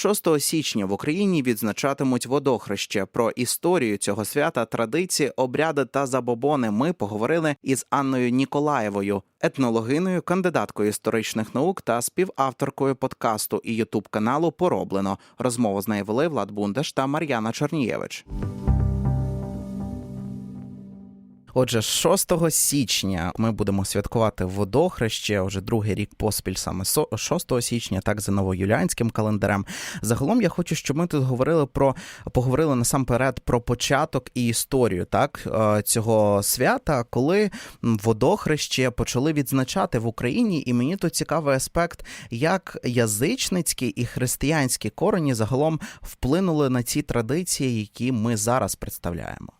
6 січня в Україні відзначатимуть водохреще. Про історію цього свята, традиції, обряди та забобони ми поговорили із Анною Ніколаєвою, етнологиною, кандидаткою історичних наук та співавторкою подкасту і ютуб каналу Пороблено. Розмову з нею вели Влад Бундаш та Мар'яна Чорнієвич. Отже, 6 січня ми будемо святкувати водохреще вже другий рік поспіль, саме со- 6 січня, так за новоюліанським календарем. Загалом я хочу, щоб ми тут говорили про поговорили насамперед про початок і історію так е, цього свята, коли водохреще почали відзначати в Україні, і мені тут цікавий аспект, як язичницькі і християнські корені загалом вплинули на ці традиції, які ми зараз представляємо.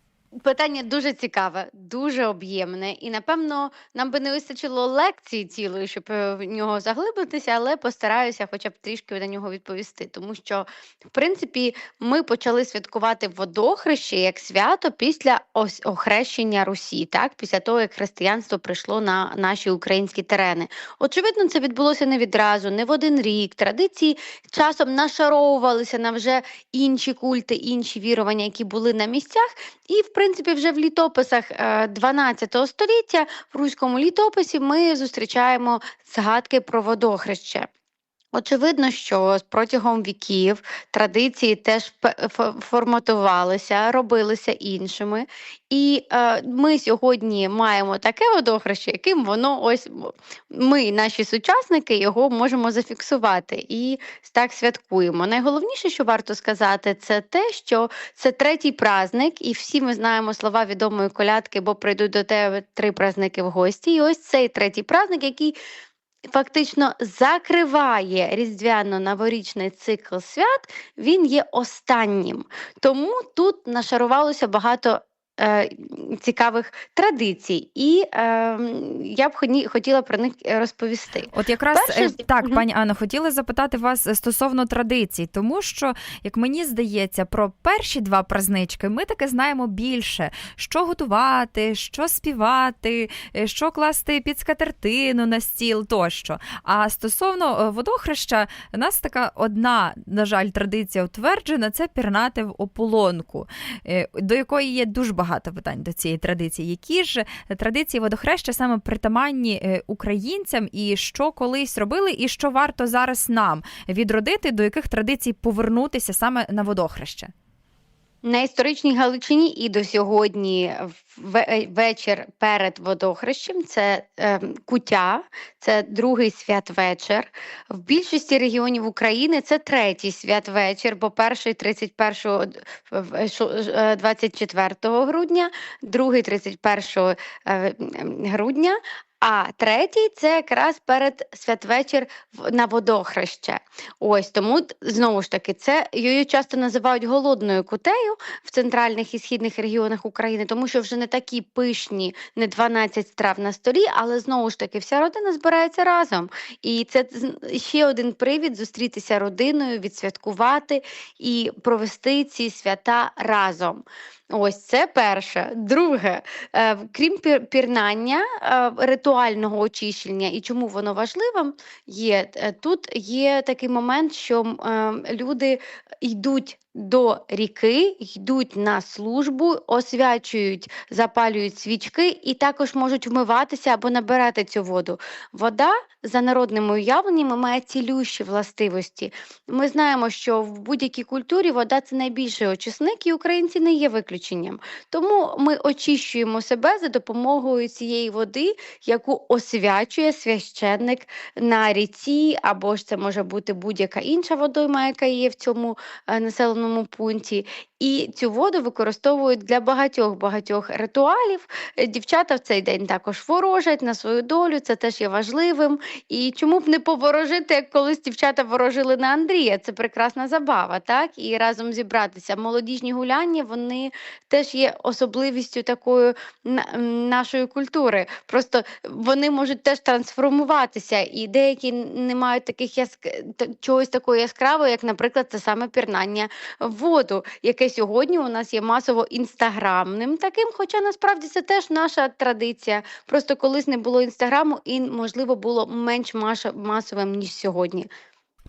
Питання дуже цікаве, дуже об'ємне, і напевно нам би не вистачило лекції цілої, щоб е, в нього заглибитися, але постараюся, хоча б трішки на нього відповісти. Тому що, в принципі, ми почали святкувати водохреще як свято після ось охрещення Русі, так після того як християнство прийшло на наші українські терени. Очевидно, це відбулося не відразу, не в один рік. Традиції часом нашаровувалися на вже інші культи, інші вірування, які були на місцях. І, в принципі, вже в літописах е, 12 століття в руському літописі ми зустрічаємо згадки про водохреще. Очевидно, що протягом віків традиції теж форматувалися, робилися іншими. І е, ми сьогодні маємо таке водохреще, яким воно ось ми, наші сучасники, його можемо зафіксувати і так святкуємо. Найголовніше, що варто сказати, це те, що це третій праздник, і всі ми знаємо слова відомої колядки, бо прийдуть до тебе три праздники в гості. І ось цей третій праздник, який фактично закриває різдвяно-новорічний цикл свят, він є останнім. Тому тут нашарувалося багато. Е, Цікавих традицій, і е, я б хотіла про них е, розповісти. От якраз Перше е, так, пані Анно, хотіла запитати вас стосовно традицій, тому що, як мені здається, про перші два празнички ми таки знаємо більше, що готувати, що співати, що класти під скатертину на стіл тощо. А стосовно водохреща, у нас така одна, на жаль, традиція утверджена це пірнати в ополонку, до якої є дуже багато питань до цієї традиції. Які ж традиції водохреща саме притаманні е, українцям, і що колись робили, і що варто зараз нам відродити, до яких традицій повернутися саме на водохреще? На історичній Галичині і до сьогодні е, вечір перед водохрещем це е, куття, це другий святвечір. В більшості регіонів України це третій святвечір, бо перший 31 д- в- е, е, 24 грудня, другий 31 е, грудня. А третій це якраз перед святвечір на водохреще. Ось тому знову ж таки, це її часто називають голодною кутею в центральних і східних регіонах України, тому що вже не такі пишні, не 12 страв на столі, але знову ж таки вся родина збирається разом. І це ще один привід зустрітися родиною, відсвяткувати і провести ці свята разом. Ось це перше. Друге, е, крім пірнання, е, ритуального очищення і чому воно важливим є, е, тут є такий момент, що е, люди йдуть до ріки, йдуть на службу, освячують, запалюють свічки і також можуть вмиватися або набирати цю воду. Вода за народними уявленнями має цілющі властивості. Ми знаємо, що в будь-якій культурі вода це найбільший очисник, і українці не є виключенням. Тому ми очищуємо себе за допомогою цієї води, яку освячує священник на ріці, або ж це може бути будь-яка інша водойма, яка є в цьому е, населеному пункті. І цю воду використовують для багатьох багатьох ритуалів. Е, Дівчата в цей день також ворожать на свою долю, це теж є важливим. І чому б не поворожити, як колись дівчата ворожили на Андрія? Це прекрасна забава, так? І разом зібратися. Молодіжні гуляння вони теж є особливістю такою на- нашої культури. Просто вони можуть теж трансформуватися, і деякі не мають таких яск... чогось такого яскравого, як, наприклад, це саме пірнання воду, яке сьогодні у нас є масово інстаграмним таким. Хоча насправді це теж наша традиція. Просто колись не було інстаграму і, можливо, було менш масовим ніж сьогодні.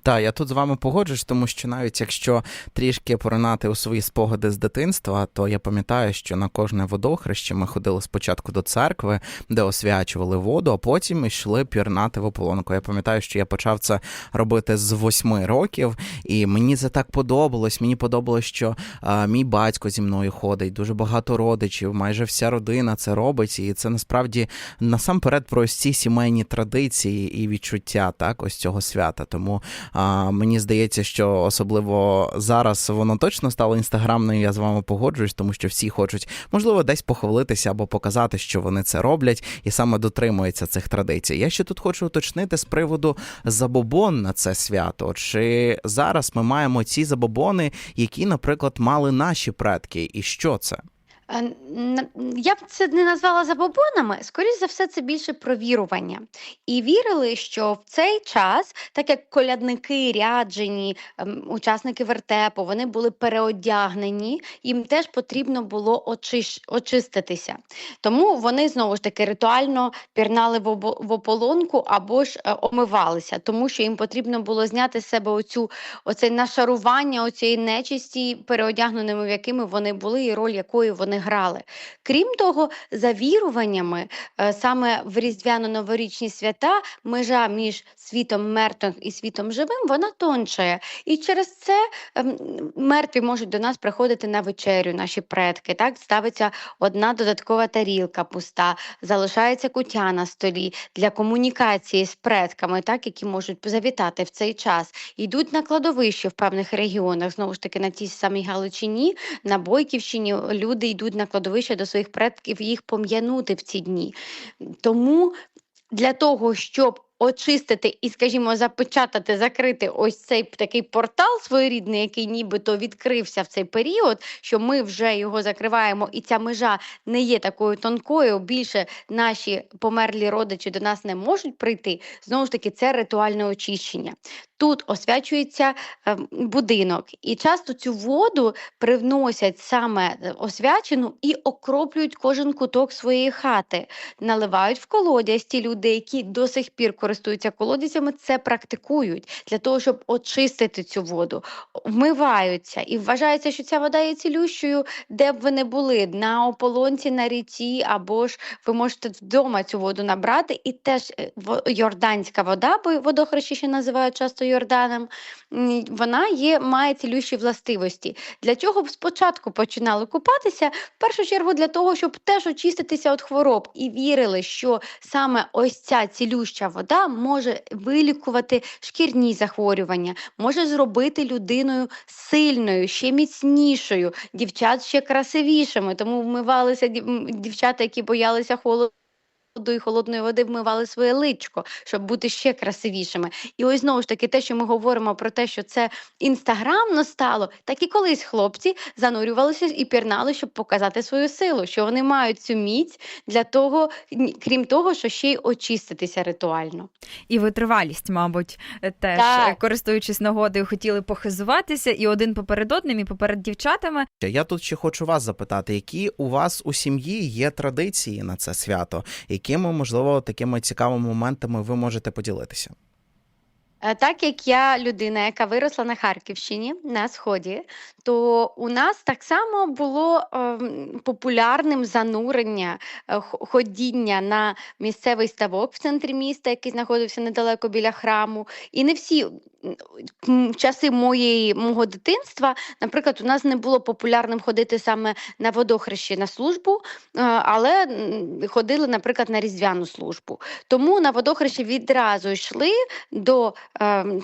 Так, я тут з вами погоджуюсь, тому що навіть якщо трішки поринати у свої спогади з дитинства, то я пам'ятаю, що на кожне водохреще ми ходили спочатку до церкви, де освячували воду, а потім йшли пірнати в ополонку. Я пам'ятаю, що я почав це робити з восьми років, і мені це так подобалось. Мені подобалось, що а, мій батько зі мною ходить, дуже багато родичів, майже вся родина це робить, і це насправді насамперед про ці сімейні традиції і відчуття так ось цього свята. Тому а, мені здається, що особливо зараз воно точно стало інстаграмною. Я з вами погоджуюсь, тому що всі хочуть, можливо, десь похвалитися або показати, що вони це роблять, і саме дотримуються цих традицій. Я ще тут хочу уточнити з приводу забобон на це свято. Чи зараз ми маємо ці забобони, які, наприклад, мали наші предки, і що це? Е, Я б це не назвала забобонами, скоріш за все, це більше про вірування. І вірили, що в цей час, так як колядники, ряджені, ем, учасники вертепу, вони були переодягнені, їм теж потрібно було очиш, очиститися. Тому вони знову ж таки ритуально пірнали в, обо- в ополонку або ж е, омивалися, тому що їм потрібно було зняти з себе оцю, оце нашарування оцієї нечисті, переодягненими, в якими вони були, і роль якої вони грали. Крім того, за віруваннями, е, саме в різдвяно-новорічні свята межа між світом мертвих і світом живим вона тончає. І через це ем, мертві можуть до нас приходити на вечерю, наші предки. Так ставиться одна додаткова тарілка пуста, залишається кутя на столі для комунікації з предками, так які можуть завітати в цей час. Йдуть на кладовище в певних регіонах, знову ж таки на тій самій Галичині, на Бойківщині люди йдуть на кладовище до своїх предків їх пом'янути в ці дні. Тому для того, щоб очистити і, скажімо, запечатати, закрити ось цей такий портал своєрідний, який нібито відкрився в цей період, що ми вже його закриваємо, і ця межа не є такою тонкою. Більше наші померлі родичі до нас не можуть прийти. Знову ж таки, це ритуальне очищення. Тут освячується е, будинок, і часто цю воду привносять саме е, освячену і окроплюють кожен куток своєї хати, наливають в колодязь. Ті люди, які до сих пір користуються колодязями, це практикують для того, щоб очистити цю воду, вмиваються. І вважається, що ця вода є цілющою, де б ви не були на ополонці, на ріці, або ж ви можете вдома цю воду набрати, і теж е, йорданська вода, бо водохрещі ще називають часто Йорданом, вона є, має цілющі властивості. Для чого б спочатку починали купатися? В першу чергу для того, щоб теж очиститися від хвороб, і вірили, що саме ось ця цілюща вода може вилікувати шкірні захворювання, може зробити людиною сильною, ще міцнішою, дівчат ще красивішими. Тому вмивалися дівчата, які боялися холоду. І холодної води вмивали своє личко, щоб бути ще красивішими. І ось знову ж таки, те, що ми говоримо про те, що це інстаграмно стало, так і колись хлопці занурювалися і пірнали, щоб показати свою силу, що вони мають цю міць для того, крім того, що ще й очиститися ритуально. І витривалість, мабуть, е, теж Так. е, користуючись нагодою, хотіли похизуватися і один поперед одним, і поперед дівчатами. Я тут ще хочу вас запитати, які у вас у сім'ї є традиції на це свято, якими, можливо, такими цікавими моментами ви можете поділитися? Е, Так як я людина, яка виросла на Харківщині на сході, то у нас так само було ем, популярним занурення, е, ходіння на місцевий ставок в центрі міста, який знаходився недалеко біля храму. І не всі в часи моєї мого дитинства, наприклад, у нас не було популярним ходити саме на водохрещі на службу, е, але ходили, наприклад, на різдвяну службу. Тому на водохрещі відразу йшли до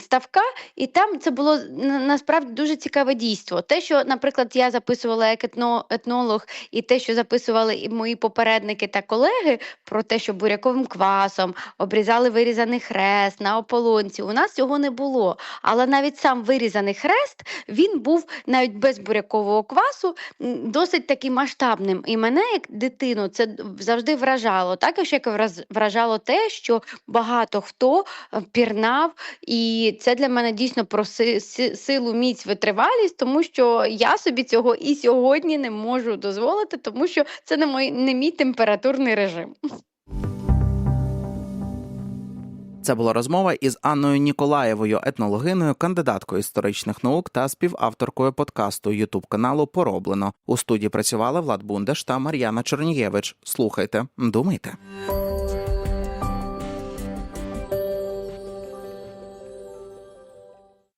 ставка, і там це було насправді дуже цікаве дійство. Те, що, наприклад, я записувала як етно, етнолог, і те, що записували і мої попередники та колеги про те, що буряковим квасом обрізали вирізаний хрест на ополонці. У нас цього не було. Але навіть сам вирізаний хрест він був навіть без бурякового квасу досить таки масштабним. І мене, як дитину, це завжди вражало. Також як вражало те, що багато хто е, пірнав, і це для мене дійсно про си- си- силу, міць, витривалість, тому що я собі цього і сьогодні не можу дозволити, тому що це не мій, не мій температурний режим. Це була розмова із Анною Ніколаєвою, етнологиною, кандидаткою історичних наук та співавторкою подкасту Ютуб каналу Пороблено. У студії працювали Влад Бундеш та Мар'яна Чорнієвич. Слухайте, думайте.